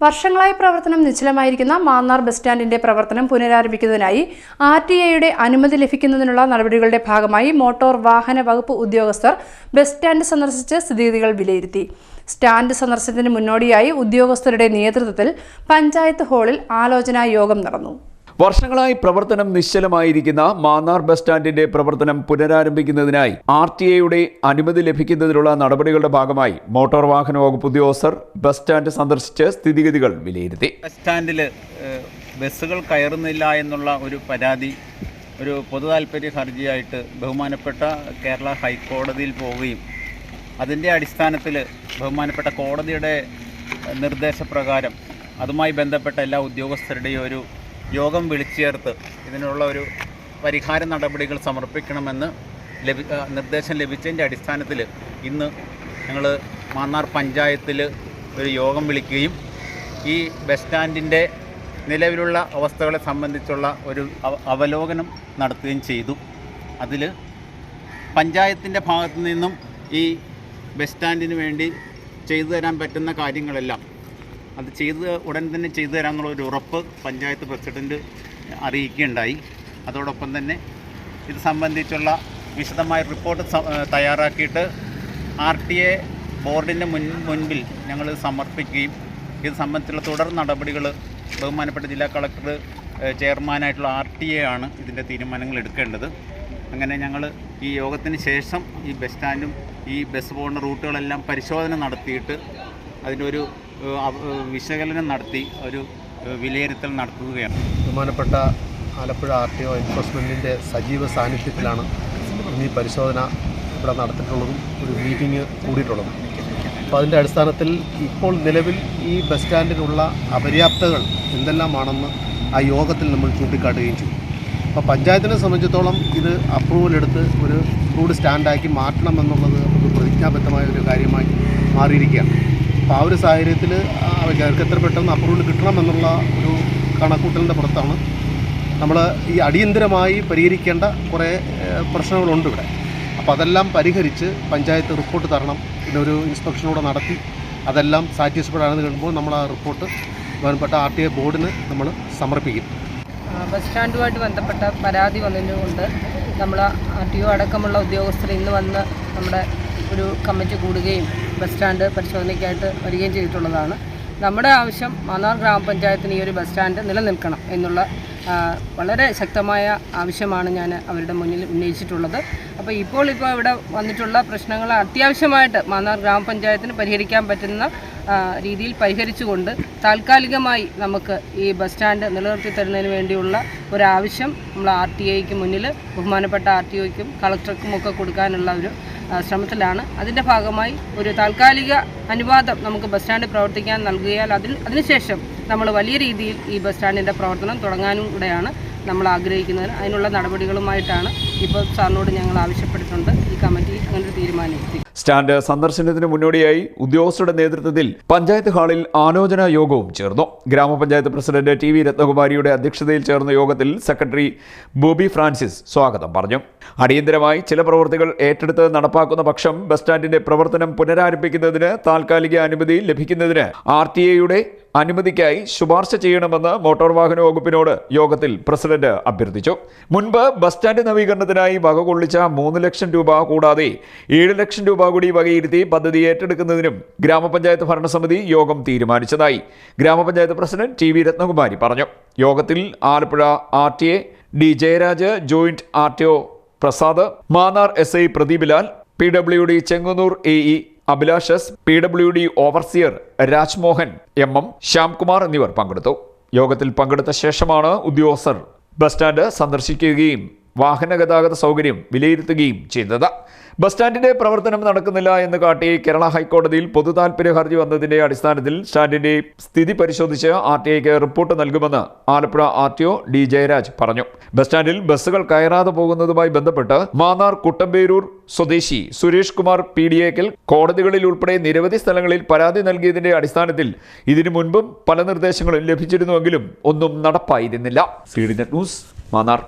വർഷങ്ങളായി പ്രവർത്തനം നിശ്ചലമായിരിക്കുന്ന മാന്നാർ ബസ് സ്റ്റാൻഡിന്റെ പ്രവർത്തനം പുനരാരംഭിക്കുന്നതിനായി ആർ ടി ഐയുടെ അനുമതി ലഭിക്കുന്നതിനുള്ള നടപടികളുടെ ഭാഗമായി മോട്ടോർ വാഹന വകുപ്പ് ഉദ്യോഗസ്ഥർ ബസ് സ്റ്റാൻഡ് സന്ദർശിച്ച് സ്ഥിതിഗതികൾ വിലയിരുത്തി. സ്റ്റാൻഡ് സന്ദർശനത്തിന് മുന്നോടിയായി ഉദ്യോഗസ്ഥരുടെ നേതൃത്വത്തിൽ പഞ്ചായത്ത് ഹാളിൽ ആലോചനാ യോഗം നടന്നു. വർഷങ്ങളായി പ്രവർത്തനം നിശ്ചലമായിരിക്കുന്ന മാന്നാർ ബസ് സ്റ്റാൻഡിന്റെ പ്രവർത്തനം പുനരാരംഭിക്കുന്നതിനായി ആർ ടി ഐയുടെ അനുമതി ലഭിക്കുന്നതിനുള്ള നടപടികളുടെ ഭാഗമായി മോട്ടോർ വാഹന വകുപ്പ് ഉദ്യോഗസ്ഥർ ബസ് സ്റ്റാൻഡ് സന്ദർശിച്ച് സ്ഥിതിഗതികൾ വിലയിരുത്തി. ബസ് സ്റ്റാൻഡിൽ ബസ്സുകൾ കയറുന്നില്ല എന്നുള്ള ഒരു പരാതി ഒരു പൊതു താല്പര്യ ഹർജിയായിട്ട് ബഹുമാനപ്പെട്ട കേരള ഹൈക്കോടതിയിൽ പോവുകയും അതിന്റെ അടിസ്ഥാനത്തിൽ ബഹുമാനപ്പെട്ട കോടതിയുടെ നിർദ്ദേശപ്രകാരം അതുമായി ബന്ധപ്പെട്ട എല്ലാ ഉദ്യോഗസ്ഥരുടെയും ഒരു യോഗം വിളിച്ചു ചേർത്ത് ഇതിനുള്ള ഒരു പരിഹാര നടപടികൾ സമർപ്പിക്കണമെന്ന് ലഭി നിർദ്ദേശം ലഭിച്ചതിന്റെ അടിസ്ഥാനത്തിൽ ഇന്ന് ഞങ്ങൾ മാന്നാർ പഞ്ചായത്തിൽ ഒരു യോഗം വിളിക്കുകയും ഈ ബസ് സ്റ്റാൻഡിന്റെ നിലവിലുള്ള അവസ്ഥകളെ സംബന്ധിച്ചുള്ള ഒരു അവ- അവലോകനം നടത്തുകയും ചെയ്തു. അതിൽ പഞ്ചായത്തിന്റെ ഭാഗത്തു നിന്നും ഈ ബസ് സ്റ്റാൻഡിന് വേണ്ടി ചെയ്തു തരാൻ പറ്റുന്ന കാര്യങ്ങളെല്ലാം അത് ചെയ്ത് ഉടൻ തന്നെ ചെയ്തു തരാമെന്നുള്ള ഒരു ഉറപ്പ് പഞ്ചായത്ത് പ്രസിഡന്റ് അറിയിക്കുകയുണ്ടായി. അതോടൊപ്പം തന്നെ ഇത് സംബന്ധിച്ചുള്ള വിശദമായ റിപ്പോർട്ട് തയ്യാറാക്കിയിട്ട് ആർ ടി എ ബോർഡിന്റെ മുൻ മുൻപിൽ ഞങ്ങൾ സമർപ്പിക്കുകയും ഇത് സംബന്ധിച്ചുള്ള തുടർ നടപടികൾ ബഹുമാനപ്പെട്ട ജില്ലാ കളക്ടർ ചെയർമാനായിട്ടുള്ള ആർ ടി എ ആണ് ഇതിന്റെ തീരുമാനങ്ങൾ എടുക്കേണ്ടത്. അങ്ങനെ ഞങ്ങൾ ഈ യോഗത്തിന് ശേഷം ഈ ബസ് സ്റ്റാൻഡും ഈ ബസ് പോകുന്ന റൂട്ടുകളെല്ലാം പരിശോധന നടത്തിയിട്ട് അതിനൊരു വിശകലനം നടത്തി ഒരു വിലയിരുത്തൽ നടത്തുകയാണ്. ബഹുമാനപ്പെട്ട ആലപ്പുഴ ആർ ടി ഒ എൻഫോഴ്സ്മെന്റിന്റെ സജീവ സാന്നിധ്യത്തിലാണ് ഈ പരിശോധന ഇവിടെ നടത്തിയിട്ടുള്ളതും ഒരു മീറ്റിംഗ് കൂടിയിട്ടുള്ളതും. അപ്പോൾ അതിന്റെ അടിസ്ഥാനത്തിൽ ഇപ്പോൾ നിലവിൽ ഈ ബസ് സ്റ്റാൻഡിനുള്ള അപര്യാപ്തകൾ എന്തെല്ലാമാണെന്ന് ആ യോഗത്തിൽ നമ്മൾ ചൂണ്ടിക്കാട്ടുകയും ചെയ്തു. അപ്പോൾ പഞ്ചായത്തിനെ സംബന്ധിച്ചിടത്തോളം ഇത് അപ്രൂവൽ എടുത്ത് ഒരു റോഡ് സ്റ്റാൻഡാക്കി മാറ്റണമെന്നുള്ളത് നമുക്ക് പ്രതിജ്ഞാബദ്ധമായ ഒരു കാര്യമായി മാറിയിരിക്കുകയാണ്. ആ ഒരു സാഹചര്യത്തിൽ അവർക്ക് എത്ര പെട്ടെന്ന് അപ്രൂവൽ കിട്ടണമെന്നുള്ള ഒരു കണക്കൂട്ടലിന്റെ പുറത്താണ് നമ്മൾ ഈ അടിയന്തരമായി പരിഹരിക്കേണ്ട കുറേ പ്രശ്നങ്ങളുണ്ട് ഇവിടെ. അപ്പോൾ അതെല്ലാം പരിഹരിച്ച് പഞ്ചായത്ത് റിപ്പോർട്ട് തരണം. പിന്നെ ഒരു ഇൻസ്പെക്ഷനൂടെ നടത്തി അതെല്ലാം സാറ്റിസ്ഫൈഡ് ആണെന്ന് കഴിയുമ്പോൾ നമ്മൾ ആ റിപ്പോർട്ട് ബന്ധപ്പെട്ട ആർ ടി ഐ ബോർഡിന് നമ്മൾ സമർപ്പിക്കും. ബസ് സ്റ്റാൻഡുമായിട്ട് ബന്ധപ്പെട്ട പരാതി വന്നതുകൊണ്ട് നമ്മൾ ആർ ടി ഒ അടക്കമുള്ള ഉദ്യോഗസ്ഥർ ഇന്ന് വന്ന് നമ്മുടെ ഒരു കമ്മിറ്റി കൂടുകയും ബസ് സ്റ്റാൻഡ് പരിശോധനയ്ക്കായിട്ട് വരികയും ചെയ്തിട്ടുള്ളതാണ്. നമ്മുടെ ആവശ്യം മാന്നാർ ഗ്രാമപഞ്ചായത്തിന് ഈ ഒരു ബസ് സ്റ്റാൻഡ് നിലനിൽക്കണം എന്നുള്ള വളരെ ശക്തമായ ആവശ്യമാണ് ഞാൻ അവരുടെ മുന്നിൽ ഉന്നയിച്ചിട്ടുള്ളത്. അപ്പോൾ ഇപ്പോൾ ഇപ്പോൾ ഇവിടെ വന്നിട്ടുള്ള പ്രശ്നങ്ങൾ അത്യാവശ്യമായിട്ട് മാന്നാർ ഗ്രാമപഞ്ചായത്തിന് പരിഹരിക്കാൻ പറ്റുന്ന രീതിയിൽ പരിഹരിച്ചുകൊണ്ട് താൽക്കാലികമായി നമുക്ക് ഈ ബസ് സ്റ്റാൻഡ് നിലനിർത്തി തരുന്നതിന് വേണ്ടിയുള്ള ഒരാവശ്യം നമ്മൾ ആർ ടി ഐക്ക് മുന്നിൽ ബഹുമാനപ്പെട്ട ആർ ടി ഒക്കും കളക്ടർക്കും ഒക്കെ കൊടുക്കാനുള്ള ഒരു ശ്രമത്തിലാണ്. അതിന്റെ ഭാഗമായി ഒരു താൽക്കാലിക അനുവാദം നമുക്ക് ബസ് സ്റ്റാൻഡ് പ്രവർത്തിക്കാൻ നൽകിയാൽ അതിൽ അതിനുശേഷം നമ്മൾ വലിയ രീതിയിൽ ഈ ബസ് സ്റ്റാൻഡിന്റെ പ്രവർത്തനം തുടങ്ങാനും കൂടെയാണ് നമ്മൾ ആഗ്രഹിക്കുന്നത്. അതിനുള്ള നടപടികളുമായിട്ടാണ് ഇപ്പോൾ സാറിനോട് ഞങ്ങൾ ആവശ്യപ്പെട്ടിട്ടുണ്ട്. ഈ കമ്മിറ്റി അങ്ങനെ ഒരു തീരുമാനമെടുത്തി സ്റ്റാൻഡ് സന്ദർശനത്തിന് മുന്നോടിയായി ഉദ്യോഗസ്ഥരുടെ നേതൃത്വത്തിൽ പഞ്ചായത്ത് ഹാളിൽ ആലോചനാ യോഗവും ചേർന്നു. ഗ്രാമപഞ്ചായത്ത് പ്രസിഡന്റ് ടി വി രത്നകുമാരിയുടെ അധ്യക്ഷതയിൽ ചേർന്ന യോഗത്തിൽ സെക്രട്ടറി ബോബി ഫ്രാൻസിസ് സ്വാഗതം പറഞ്ഞു. അടിയന്തരമായി ചില പ്രവൃത്തികൾ ഏറ്റെടുത്ത് നടപ്പാക്കുന്ന പക്ഷം ബസ് സ്റ്റാൻഡിന്റെ പ്രവർത്തനം പുനരാരംഭിക്കുന്നതിന് താൽക്കാലിക അനുമതി ലഭിക്കുന്നതിന് ആർ ടി എയുടെ അനുമതിക്കായി ശുപാർശ ചെയ്യണമെന്ന് മോട്ടോർ വാഹന വകുപ്പിനോട് യോഗത്തിൽ പ്രസിഡന്റ് അഭ്യർത്ഥിച്ചു. മുൻപ് ബസ് സ്റ്റാൻഡ് നവീകരണത്തിനായി വക കൊള്ളിച്ച മൂന്ന് ലക്ഷം രൂപ കൂടാതെ ഏഴ് ലക്ഷം രൂപ കൂടി വകയിരുത്തി പദ്ധതി ഏറ്റെടുക്കുന്നതിനും ഗ്രാമപഞ്ചായത്ത് ഭരണസമിതി യോഗം തീരുമാനിച്ചതായി ഗ്രാമപഞ്ചായത്ത് പ്രസിഡന്റ് ടി വി രത്നകുമാരി പറഞ്ഞു. യോഗത്തിൽ Alappuzha R T A D Jayaraj joint R T O Prasad Mannar S I Pradeeplal P W D Chengannur A E അഭിലാഷസ് P W D overseer Rajmohan M M Shyamkumar എന്നിവർ പങ്കെടുത്തു. യോഗത്തിൽ പങ്കെടുത്ത ശേഷമാണ് ഉദ്യോഗസ്ഥർ bus stand സന്ദർശിക്കുകയും വാഹന ഗതാഗത സൗകര്യം വിലയിരുത്തുകയും ചെയ്തത്. ബസ് സ്റ്റാൻഡിന്റെ പ്രവർത്തനം നടക്കുന്നില്ല എന്ന് കാട്ടി കേരള ഹൈക്കോടതിയിൽ പൊതു താൽപര്യ ഹർജി വന്നതിന്റെ അടിസ്ഥാനത്തിൽ സ്റ്റാൻഡിന്റെ സ്ഥിതി പരിശോധിച്ച് ആർ ടി ഐക്ക് റിപ്പോർട്ട് നൽകുമെന്ന് Alappuzha R T O D Jayaraj പറഞ്ഞു. ബസ് സ്റ്റാൻഡിൽ ബസ്സുകൾ കയറാതെ പോകുന്നതുമായി ബന്ധപ്പെട്ട് മാന്നാർ കുട്ടമ്പേരൂർ സ്വദേശി സുരേഷ് കുമാർ പി ഡി എക്കൽ കോടതികളിൽ ഉൾപ്പെടെ നിരവധി സ്ഥലങ്ങളിൽ പരാതി നൽകിയതിന്റെ അടിസ്ഥാനത്തിൽ ഇതിനു മുൻപും പല നിർദ്ദേശങ്ങളും ലഭിച്ചിരുന്നുവെങ്കിലും ഒന്നും നടപ്പായിരുന്നില്ല. C D net news Mannar.